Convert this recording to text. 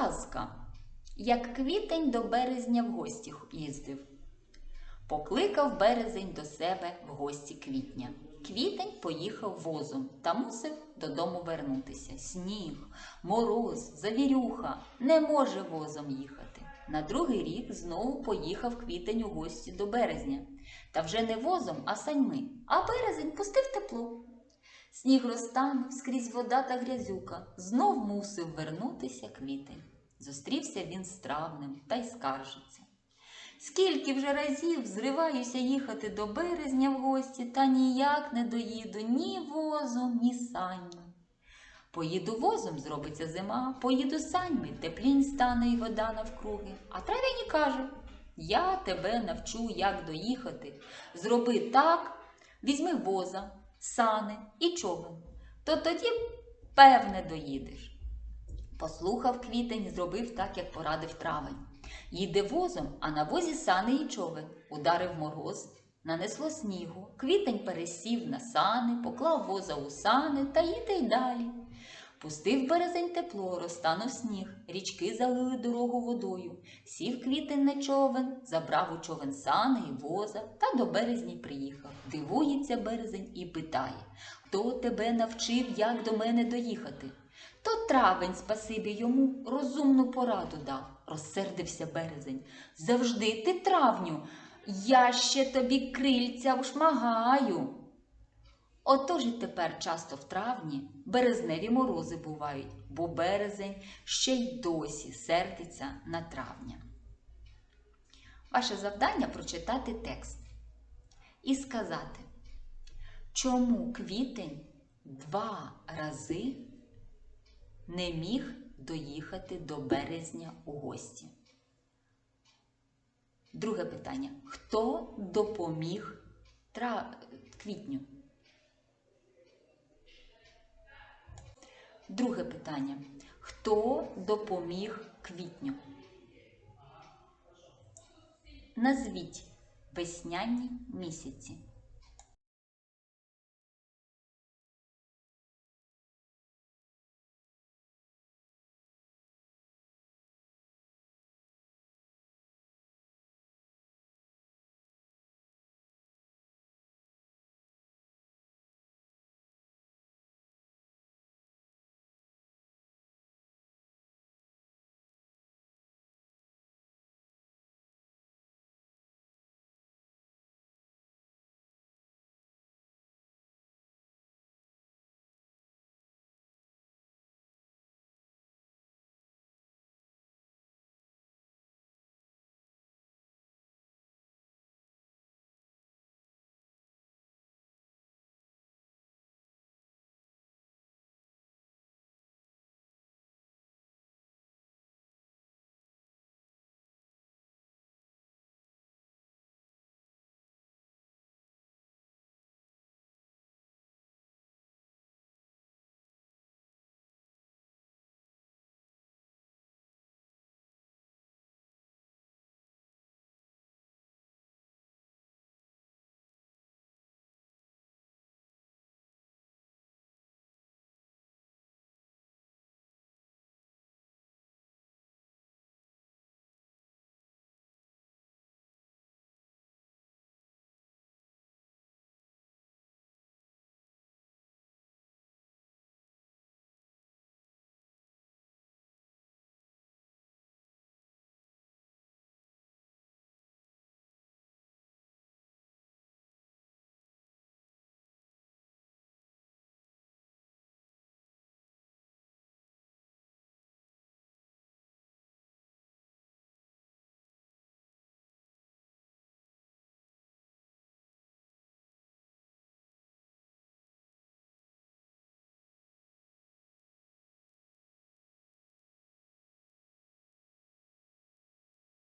Казка. Як квітень до березня в гості їздив. Покликав березень до себе в гості квітня. Квітень поїхав возом та мусив додому вернутися. Сніг, мороз, завірюха не може возом їхати. На другий рік знову поїхав квітень у гості до березня. Та вже не возом, а саньми. А березень пустив тепло. Сніг розтанув скрізь вода та грязюка. Знов мусив вернутися квітень. Зустрівся він з травнем та й скаржиться. Скільки вже разів зриваюся їхати до березня в гості, та ніяк не доїду ні возом, ні саньми. Поїду возом зробиться зима, поїду саньми, теплінь стане й вода навкруги. А трав'яні каже: Я тебе навчу, як доїхати. Зроби так, візьми воза, сани і човен, то тоді, певне, доїдеш. Послухав квітень зробив так, як порадив травень. Їде возом, а на возі сани і човен. Ударив мороз, нанесло снігу. Квітень пересів на сани, поклав воза у сани та їде й далі. Пустив березень тепло, розтанув сніг, річки залили дорогу водою. Сів квітень на човен, забрав у човен сани і воза та до березні приїхав. Дивується березень і питає Хто тебе навчив, як до мене доїхати? То травень, спасибі йому, розумну пораду дав, розсердився березень. Завжди ти, травню, я ще тобі крильця вшмагаю. Отож і тепер часто в травні березневі морози бувають, бо березень ще й досі сердиться на травня. Ваше завдання прочитати текст і сказати, чому квітень два рази не міг доїхати до березня у гості. Друге питання. Хто допоміг квітню? Друге питання. Хто допоміг квітню? Назвіть весняні місяці.